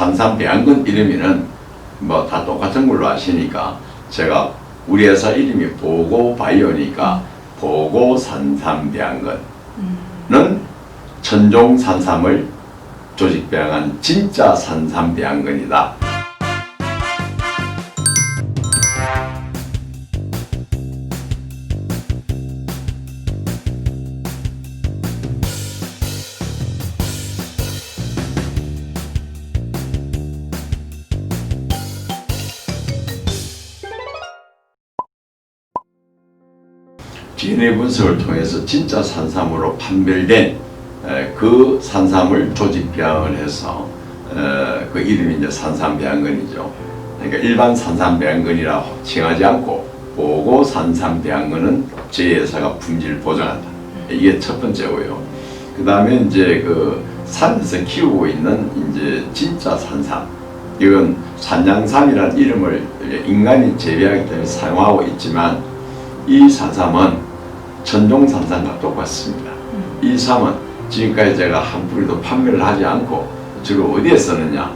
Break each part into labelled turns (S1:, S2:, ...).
S1: 산삼 배양근 이름이는 뭐 다 똑같은 걸로 아시니까 제가 우리 회사 이름이 보고 바이오니까 보고 산삼 배양근은 천종 산삼을 조직 배양한 진짜 산삼 배양근이다. DNA 분석을 통해서 진짜 산삼으로 판별된 에, 그 산삼을 조직 배양을 해서 에, 그 이름이 이제 산삼 배양근이죠. 그러니까 일반 산삼 배양근이라 칭하지 않고 보고 산삼 배양근은 저희 회사가 품질 보장한다. 이게 첫 번째고요. 그 다음에 이제 그 산에서 키우고 있는 이제 진짜 산삼. 이건 산양삼이라는 이름을 인간이 재배하기 때문에 사용하고 있지만 이 산삼은 천종 산삼과 똑같습니다. 이 삼은 지금까지 제가 한 뿌리도 판매를 하지 않고 주로 어디에 쓰느냐?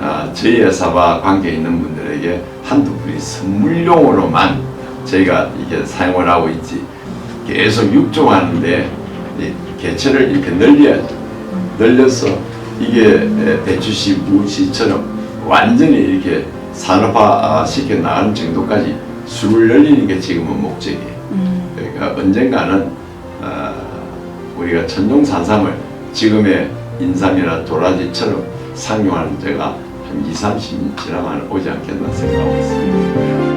S1: 아, 저희 회사와 관계 있는 분들에게 한두 뿌리 선물용으로만 저희가 이게 사용을 하고 있지 계속 육종하는데 이 개체를 이렇게 늘려야죠. 늘려서 이게 에, 배추씨, 무씨처럼 완전히 이렇게 산업화 시켜 나가는 정도까지 술을 늘리는 게 지금은 목적이에요. 그러니까 언젠가는 어, 우리가 천종 산삼을 지금의 인삼이나 도라지처럼 상용하는 때가 한 2, 30년 지나면 오지 않겠나 생각하고 있습니다.